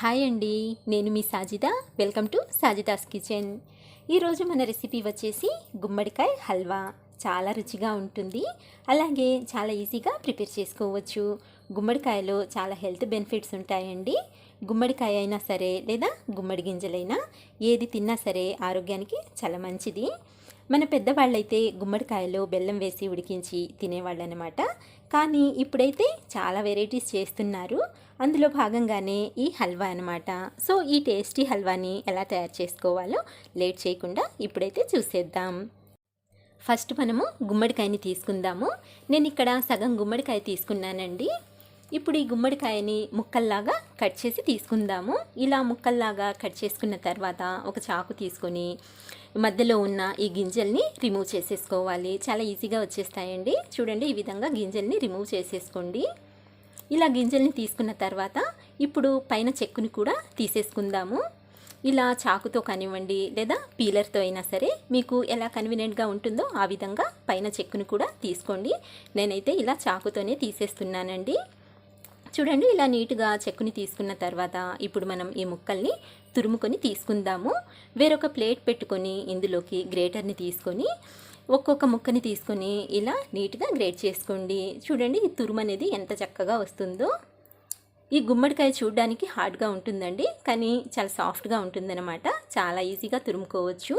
Hi అండి నేను మీ Sajida. Welcome to Sajida's kitchen. ఈరోజు మన రెసిపీ వచ్చేసి గుమ్మడికాయ హల్వా. చాలా రుచిగా ఉంటుంది. అలాగే చాలా ఈజీగా ప్రిపేర్ చేసుకోవచ్చు. గుమ్మడికాయలో చాలా హెల్త్ బెనిఫిట్స్ ఉంటాయండి. గుమ్మడికాయ అయినా సరే లేదా గుమ్మడి గింజలైనా ఏది తిన్నా సరే ఆరోగ్యానికి చాలా మంచిది. మన పెద్దవాళ్ళైతే గుమ్మడికాయలో బెల్లం వేసి ఉడికించి తినేవాళ్ళు అనమాట కానీ ఇప్పుడైతే చాలా వెరైటీస్ చేస్తున్నారు. అందులో భాగంగానే ఈ హల్వా అనమాట సో ఈ టేస్టీ హల్వాని ఎలా తయారు చేసుకోవాలో లేట్ చేయకుండా ఇప్పుడైతే చూసేద్దాం. ఫస్ట్ మనము గుమ్మడికాయని తీసుకుందాము. నేను ఇక్కడ సగం గుమ్మడికాయ తీసుకున్నానండి. ఇప్పుడు ఈ గుమ్మడికాయని ముక్కల్లాగా కట్ చేసి తీసుకుందాము. ఇలా ముక్కల్లాగా కట్ చేసుకున్న తర్వాత ఒక చాకు తీసుకొని మధ్యలో ఉన్న ఈ గింజల్ని రిమూవ్ చేసేసుకోవాలి. చాలా ఈజీగా వచ్చేస్తాయండి. చూడండి ఈ విధంగా గింజల్ని రిమూవ్ చేసేసుకోండి. ఇలా గింజల్ని తీసుకున్న తర్వాత ఇప్పుడు పైన చెక్కుని కూడా తీసేసుకుందాము. ఇలా చాకుతో కానివ్వండి లేదా పీలర్తో అయినా సరే మీకు ఎలా కన్వీనియంట్గా ఉంటుందో ఆ విధంగా పైన చెక్కుని కూడా తీసుకోండి. నేనైతే ఇలా చాకుతోనే తీసేస్తున్నానండి. చూడండి ఇలా నీట్గా చెక్కుని తీసుకున్న తర్వాత ఇప్పుడు మనం ఈ ముక్కల్ని తురుముకొని తీసుకుందాము. వేరొక ప్లేట్ పెట్టుకొని ఇందులోకి గ్రేటర్ని తీసుకొని ఒక్కొక్క ముక్కని తీసుకొని ఇలా నీట్గా గ్రేట్ చేసుకోండి. చూడండి ఈ తురుము అనేది ఎంత చక్కగా వస్తుందో. ఈ గుమ్మడికాయ చూడడానికి హార్డ్గా ఉంటుందండి కానీ చాలా సాఫ్ట్గా ఉంటుందన్నమాట. చాలా ఈజీగా తురుముకోవచ్చు.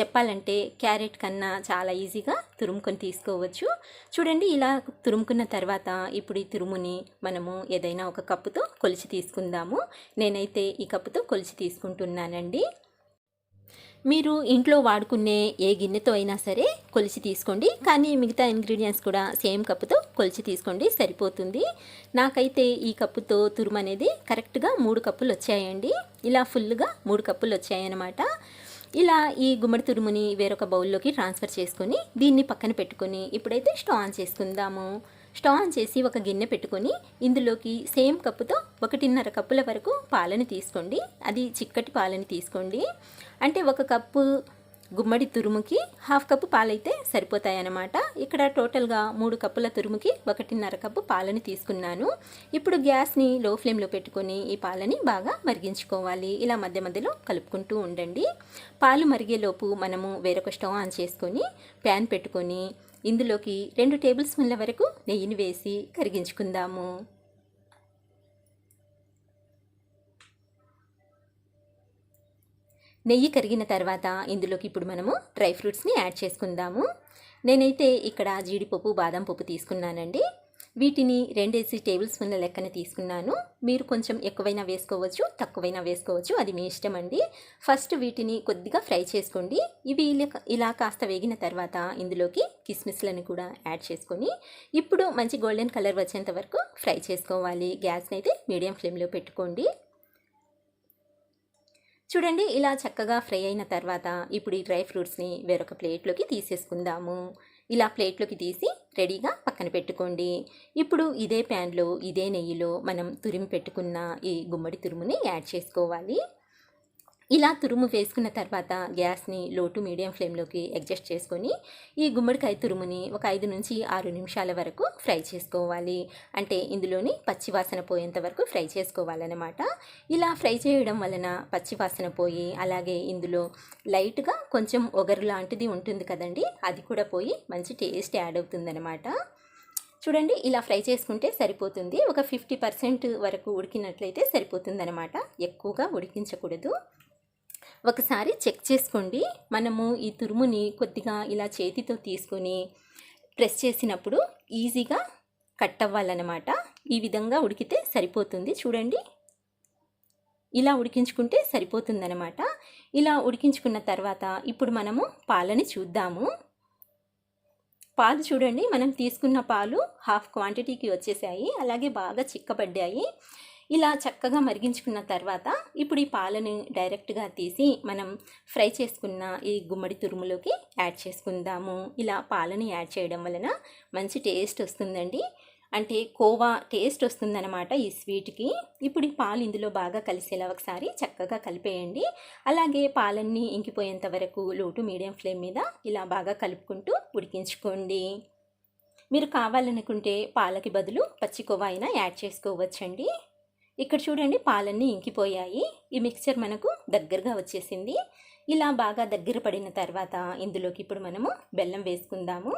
చెప్పాలంటే క్యారెట్ కన్నా చాలా ఈజీగా తురుముకొని తీసుకోవచ్చు. చూడండి ఇలా తురుముకున్న తర్వాత ఇప్పుడు ఈ తురుముని మనము ఏదైనా ఒక కప్పుతో కొలిచి తీసుకుందాము. నేనైతే ఈ కప్పుతో కొలిచి తీసుకుంటున్నానండి. మీరు ఇంట్లో వాడుకునే ఏ గిన్నెతో అయినా సరే కొలిచి తీసుకోండి. కానీ మిగతా ఇంగ్రీడియంట్స్ కూడా సేమ్ కప్పుతో కొలిచి తీసుకోండి సరిపోతుంది. నాకైతే ఈ కప్పుతో తురుము అనేది కరెక్ట్గా మూడు కప్పులు వచ్చాయండి. ఇలా ఫుల్గా మూడు కప్పులు వచ్చాయన్నమాట. ఇలా ఈ గుమ్మడి తురుముని వేరొక బౌల్లోకి ట్రాన్స్ఫర్ చేసుకొని దీన్ని పక్కన పెట్టుకొని ఇప్పుడైతే స్టవ్ ఆన్ చేసుకుందాము. స్టవ్ ఆన్ చేసి ఒక గిన్నె పెట్టుకొని ఇందులోకి సేమ్ కప్పుతో ఒకటిన్నర కప్పుల వరకు పాలని తీసుకోండి. అది చిక్కటి పాలని తీసుకోండి. అంటే ఒక కప్పు గుమ్మడి తురుముకి హాఫ్ కప్పు పాలైతే సరిపోతాయన్నమాట. ఇక్కడ టోటల్గా మూడు కప్పుల తురుముకి ఒకటిన్నర కప్పు పాలని తీసుకున్నాను. ఇప్పుడు గ్యాస్ని లో ఫ్లేమ్లో పెట్టుకొని ఈ పాలని బాగా మరిగించుకోవాలి. ఇలా మధ్య మధ్యలో కలుపుకుంటూ ఉండండి. పాలు మరిగేలోపు మనము వేరొక స్టవ్ ఆన్ చేసుకొని ప్యాన్ పెట్టుకొని ఇందులోకి రెండు టేబుల్ స్పూన్ల వరకు నెయ్యిని వేసి కరిగించుకుందాము. నెయ్యి కరిగిన తర్వాత ఇందులోకి ఇప్పుడు మనము డ్రై ఫ్రూట్స్ని యాడ్ చేసుకుందాము. నేనైతే ఇక్కడ జీడిపప్పు బాదం పప్పు తీసుకున్నానండి. వీటిని రెండేసి టేబుల్ స్పూన్ల లెక్కన తీసుకున్నాను. మీరు కొంచెం ఎక్కువైనా వేసుకోవచ్చు తక్కువైనా వేసుకోవచ్చు. అది మీ ఇష్టం అండి. ఫస్ట్ వీటిని కొద్దిగా ఫ్రై చేసుకోండి. ఇవి ఇలా కాస్త వేగిన తర్వాత ఇందులోకి కిస్మిస్లను కూడా యాడ్ చేసుకొని ఇప్పుడు మంచి గోల్డెన్ కలర్ వచ్చేంత వరకు ఫ్రై చేసుకోవాలి. గ్యాస్ని అయితే మీడియం ఫ్లేమ్లో పెట్టుకోండి. చూడండి ఇలా చక్కగా ఫ్రై అయిన తర్వాత ఇప్పుడు ఈ డ్రై ఫ్రూట్స్ని వేరొక ప్లేట్లోకి తీసేసుకుందాము. ఇలా ప్లేట్లోకి తీసి రెడీగా పక్కన పెట్టుకోండి. ఇప్పుడు ఇదే ప్యాన్లో ఇదే నెయ్యిలో మనం తురిమి పెట్టుకున్న ఈ గుమ్మడి తురుముని యాడ్ చేసుకోవాలి. ఇలా తురుము వేసుకున్న తర్వాత గ్యాస్ని లో టు మీడియం ఫ్లేమ్లోకి అడ్జస్ట్ చేసుకొని ఈ గుమ్మడికాయ తురుముని ఒక ఐదు నుంచి ఆరు నిమిషాల వరకు ఫ్రై చేసుకోవాలి. అంటే ఇందులోని పచ్చివాసన పోయేంత వరకు ఫ్రై చేసుకోవాలన్నమాట. ఇలా ఫ్రై చేయడం వలన పచ్చివాసన పోయి అలాగే ఇందులో లైట్గా కొంచెం ఒగరు లాంటిది ఉంటుంది కదండి అది కూడా పోయి మంచి టేస్ట్ యాడ్ అవుతుందన్నమాట. చూడండి ఇలా ఫ్రై చేసుకుంటే సరిపోతుంది. ఒక ఫిఫ్టీ పర్సెంట్ వరకు ఉడికినట్లయితే సరిపోతుందనమాట ఎక్కువగా ఉడికించకూడదు. ఒకసారి చెక్ చేసుకోండి. మనము ఈ తురుముని కొద్దిగా ఇలా చేతితో తీసుకొని ప్రెస్ చేసినప్పుడు ఈజీగా కట్ అవ్వాలన్నమాట. ఈ విధంగా ఉడికితే సరిపోతుంది. చూడండి. ఇలా ఉడికించుకుంటే సరిపోతుందనమాట ఇలా ఉడికించుకున్న తర్వాత ఇప్పుడు మనము పాలని చూద్దాము. పాలు చూడండి. మనం తీసుకున్న పాలు హాఫ్ క్వాంటిటీకి వచ్చేసాయి. అలాగే బాగా చిక్కబడ్డాయి. ఇలా చక్కగా మరిగించుకున్న తర్వాత ఇప్పుడు ఈ పాలను డైరెక్ట్గా తీసి మనం ఫ్రై చేసుకున్న ఈ గుమ్మడి తురుములోకి యాడ్ చేసుకుందాము. ఇలా పాలని యాడ్ చేయడం వలన మంచి టేస్ట్ వస్తుందండి. అంటే కోవా టేస్ట్ వస్తుందన్నమాట ఈ స్వీట్కి. ఇప్పుడు ఈ పాలు ఇందులో బాగా కలిసేలా ఒకసారి చక్కగా కలిపేయండి. అలాగే పాలన్నీ ఇంకిపోయేంత వరకు లోటు మీడియం ఫ్లేమ్ మీద ఇలా బాగా కలుపుకుంటూ ఉడికించుకోండి. మీరు కావాలనుకుంటే పాలకి బదులు పచ్చి కోవా అయినా యాడ్ చేసుకోవచ్చండి. ఇక్కడ చూడండి పాలన్నీ ఇంకిపోయాయి. ఈ మిక్చర్ మనకు దగ్గరగా వచ్చేసింది. ఇలా బాగా దగ్గర పడిన తర్వాత ఇందులోకి ఇప్పుడు మనము బెల్లం వేసుకుందాము.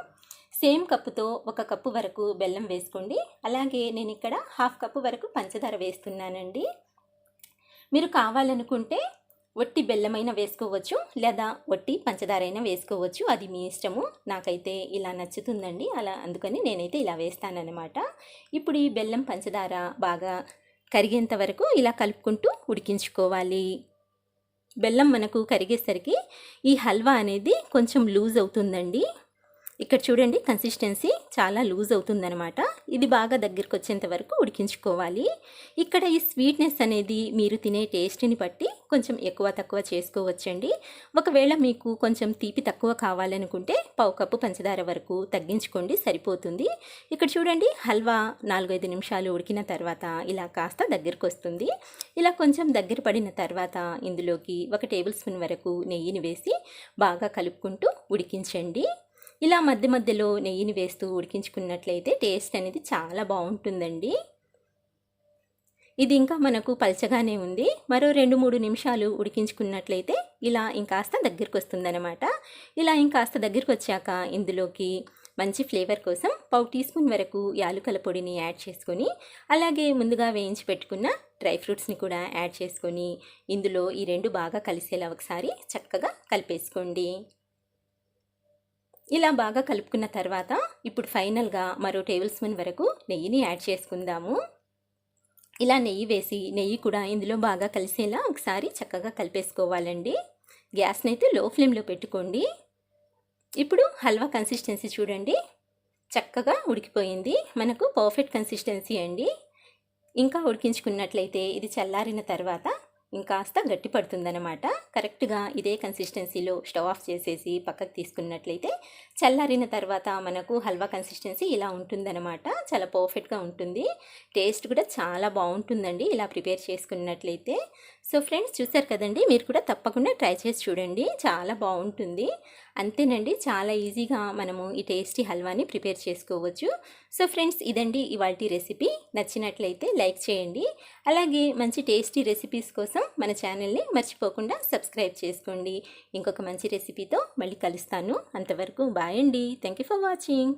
సేమ్ కప్పుతో ఒక కప్పు వరకు బెల్లం వేసుకోండి. అలాగే నేను ఇక్కడ హాఫ్ కప్పు వరకు పంచదార వేస్తున్నానండి. మీరు కావాలనుకుంటే వట్టి బెల్లమైన వేసుకోవచ్చు లేదా వట్టి పంచదార అయినా వేసుకోవచ్చు. అది మీ ఇష్టము. నాకైతే ఇలా నచ్చుతుందండి. అలా అందుకని నేనైతే ఇలా వేస్తానన్నమాట. ఇప్పుడు ఈ బెల్లం పంచదార బాగా కరిగేంత వరకు ఇలా కలుపుకుంటూ ఉడికించుకోవాలి. బెల్లం మనకు కరిగేసరికి ఈ హల్వా అనేది కొంచెం లూజ్ అవుతుందండి. ఇక్కడ చూడండి కన్సిస్టెన్సీ చాలా లూజ్ అవుతుందనమాట ఇది బాగా దగ్గరికి వచ్చేంత వరకు ఉడికించుకోవాలి. ఇక్కడ ఈ స్వీట్నెస్ అనేది మీరు తినే టేస్ట్ని బట్టి కొంచెం ఎక్కువ తక్కువ చేసుకోవచ్చండి. ఒకవేళ మీకు కొంచెం తీపి తక్కువ కావాలనుకుంటే పావు కప్పు పంచదార వరకు తగ్గించుకోండి సరిపోతుంది. ఇక్కడ చూడండి హల్వా నాలుగైదు నిమిషాలు ఉడికిన తర్వాత ఇలా కాస్త దగ్గరికి వస్తుంది ఇలా కొంచెం దగ్గర పడిన తర్వాత ఇందులోకి ఒక టేబుల్ స్పూన్ వరకు నెయ్యిని వేసి బాగా కలుపుకుంటూ ఉడికించండి. ఇలా మధ్య మధ్యలో నెయ్యిని వేస్తూ ఉడికించుకున్నట్లయితే టేస్ట్ అనేది చాలా బాగుంటుందండి. ఇది ఇంకా మనకు పల్చగానే ఉంది. మరో రెండు మూడు నిమిషాలు ఉడికించుకున్నట్లయితే ఇలా ఇంకాస్త దగ్గరికి వస్తుందన్నమాట ఇలా ఇంకాస్త దగ్గరికి వచ్చాక ఇందులోకి మంచి ఫ్లేవర్ కోసం పావు టీ స్పూన్ వరకు యాలుకల పొడిని యాడ్ చేసుకొని అలాగే ముందుగా వేయించి పెట్టుకున్న డ్రై ఫ్రూట్స్ని కూడా యాడ్ చేసుకొని ఇందులో ఈ రెండు బాగా కలిసేలా ఒకసారి చక్కగా కలిపేసుకోండి. ఇలా బాగా కలుపుకున్న తర్వాత ఇప్పుడు ఫైనల్గా మరో టేబుల్ స్పూన్ వరకు నెయ్యిని యాడ్ చేసుకుందాము. ఇలా నెయ్యి వేసి నెయ్యి కూడా ఇందులో బాగా కలిసేలా ఒకసారి చక్కగా కలిపేసుకోవాలండి. గ్యాస్ని అయితే లో ఫ్లేమ్లో పెట్టుకోండి. ఇప్పుడు హల్వా కన్సిస్టెన్సీ చూడండి. చక్కగా ఉడికిపోయింది. మనకు పర్ఫెక్ట్ కన్సిస్టెన్సీ అండి. ఇంకా ఉడికించుకున్నట్లయితే ఇది చల్లారిన తర్వాత ఇంకాస్త గట్టి పడుతుందన్నమాట కరెక్ట్గా ఇదే కన్సిస్టెన్సీలో స్టవ్ ఆఫ్ చేసేసి పక్కకు తీసుకున్నట్లయితే చల్లారిన తర్వాత మనకు హల్వా కన్సిస్టెన్సీ ఇలా ఉంటుందన్నమాట. చాలా పర్ఫెక్ట్గా ఉంటుంది. టేస్ట్ కూడా చాలా బాగుంటుందండి ఇలా ప్రిపేర్ చేసుకున్నట్లయితే. సో ఫ్రెండ్స్ చూసారు కదండి? మీరు కూడా తప్పకుండా ట్రై చేసి చూడండి. చాలా బాగుంటుంది. అంతేనండి. చాలా ఈజీగా మనము ఈ టేస్టీ హల్వాని ప్రిపేర్ చేసుకోవచ్చు. సో ఫ్రెండ్స్ ఇదండి ఇవాళ రెసిపీ. నచ్చినట్లయితే లైక్ చేయండి. అలాగే మంచి టేస్టీ రెసిపీస్ కోసం మన ఛానల్ని మర్చిపోకుండా సబ్స్క్రైబ్ చేసుకోండి. ఇంకొక మంచి రెసిపీతో మళ్ళీ కలుస్తాను. అంతవరకు బాయ్ అండి. Thank you for watching.